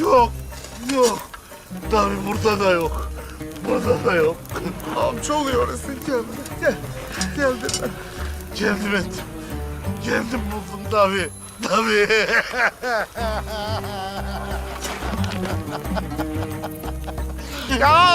Yok. Yok. Tabii burada da yok. Burada da yok. Amca oluyor orası. Geldim. Gel. Geldim ben. Geldim ettim. Geldim buldum tabii. Tabii. ya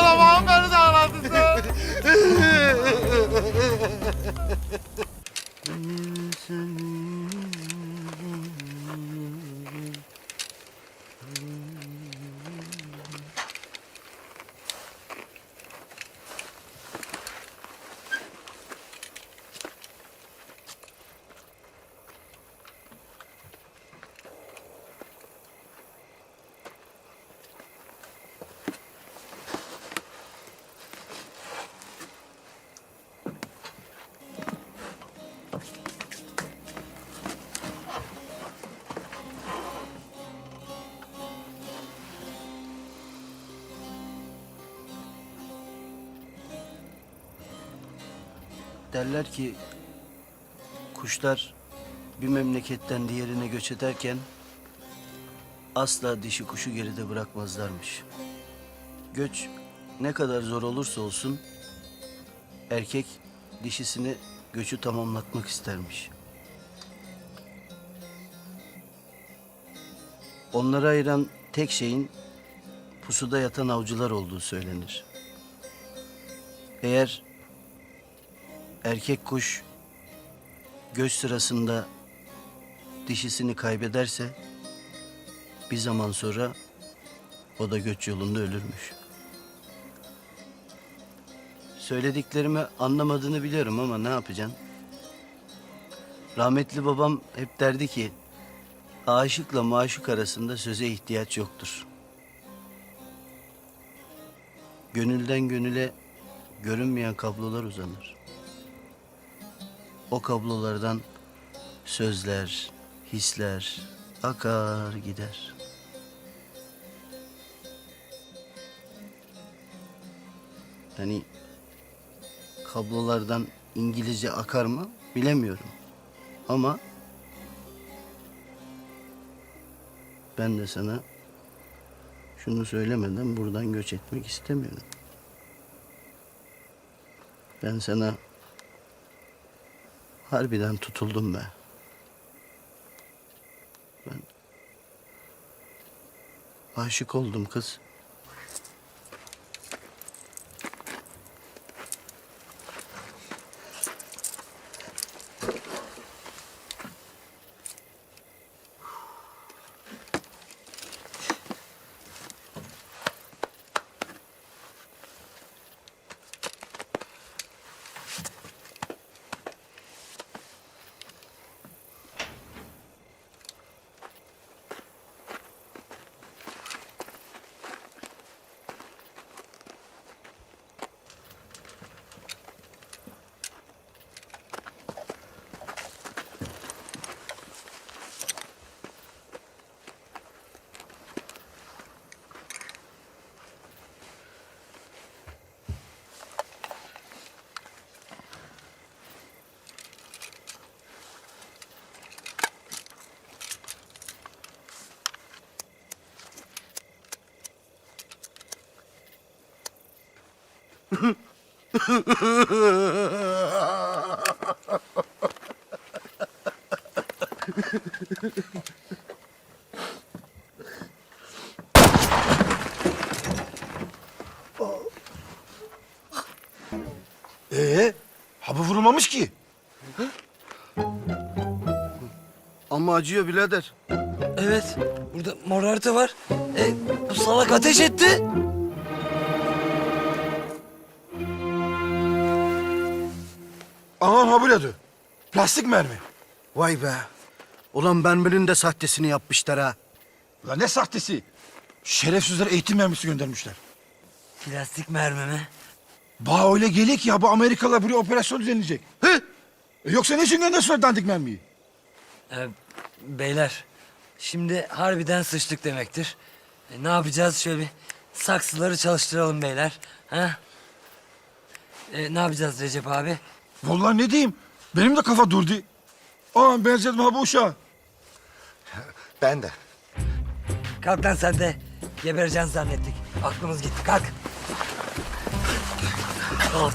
Derler ki kuşlar bir memleketten diğerine göç ederken asla dişi kuşu geride bırakmazlarmış. Göç ne kadar zor olursa olsun erkek dişisini göçü tamamlatmak istermiş. Onları ayıran tek şeyin pusuda yatan avcılar olduğu söylenir. Eğer erkek kuş göç sırasında dişisini kaybederse bir zaman sonra o da göç yolunda ölürmüş. Söylediklerimi anlamadığını biliyorum ama ne yapacaksın? Rahmetli babam hep derdi ki aşıkla maşuk arasında söze ihtiyaç yoktur. Gönülden gönüle görünmeyen kablolar uzanır. O kablolardan sözler, hisler akar gider. Hani kablolardan İngilizce akar mı bilemiyorum. Ama ben de sana şunu söylemeden buradan göç etmek istemiyorum. Ben sana harbiden tutuldum be. Ben aşık oldum kız. Ee, hapı vurulmamış ki. Ama acıyor birader. Evet. Burada mor harita var. E, bu salak ateş etti. Aman ha bu nedir? Plastik mermi. Vay be. Ulan ben birinin de sahtesini yapmışlar ha. Ulan ne sahtesi? Şerefsizler eğitim mermisi göndermişler. Plastik mermi mi? Ba öyle gelik ya bu Amerikalılar buraya operasyon düzenleyecek. Hı? E yoksa ne için göndersinler dandik mermiyi? Ee, beyler, şimdi harbiden sıçtık demektir. E, ne yapacağız? Şöyle bir saksıları çalıştıralım beyler. Ha? E, ne yapacağız Recep abi? Vallahi ne diyeyim? Benim de kafa durdu. Aa benzedim ha bu uşağa. Ben de. Kalk lan sen de. Gebereceksin zannettik. Aklımız gitti. Kalk. Kalk.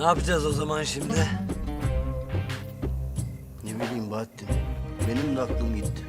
Ne yapacağız o zaman şimdi? Ne bileyim Bahattin. Benim de aklım gitti.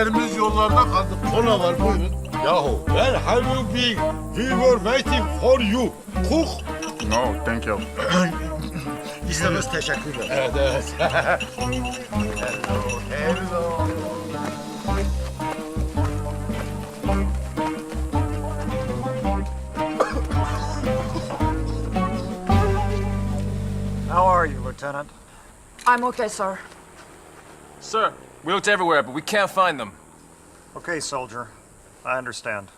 Gözlerimiz yollarda kaldı. Kola var buyurun. Yahu, where have you been? We were waiting for you. Cook. No, thank you. İstemez teşekkürler. Evet, evet. hello, hello. How are you, Lieutenant? I'm okay, sir. Sir, we looked everywhere, but we can't find them. Okay, soldier. I understand.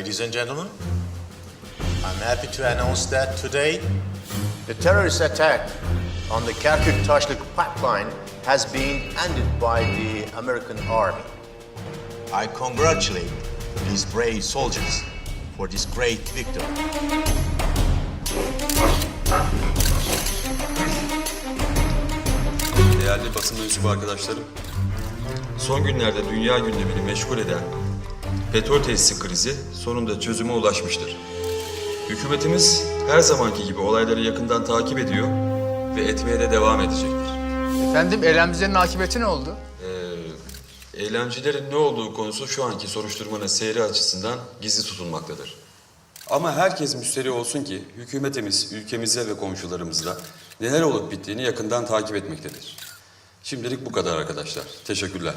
Ladies and gentlemen, I'm happy to announce that today The terrorist attack on the Kirkuk-Tashlik pipeline has been ended by the American army. I congratulate these brave soldiers for this great victory. Değerli basın mensubu arkadaşlarım, son günlerde dünya gündemini meşgul eden petrol tesisi krizi sonunda çözüme ulaşmıştır. Hükümetimiz her zamanki gibi olayları yakından takip ediyor ve etmeye de devam edecektir. Efendim eylemcilerin akıbeti ne oldu? Ee, eylemcilerin ne olduğu konusu şu anki soruşturmanın seyri açısından gizli tutulmaktadır. Ama herkes müşteri olsun ki hükümetimiz ülkemize ve komşularımızda neler olup bittiğini yakından takip etmektedir. Şimdilik bu kadar arkadaşlar. Teşekkürler.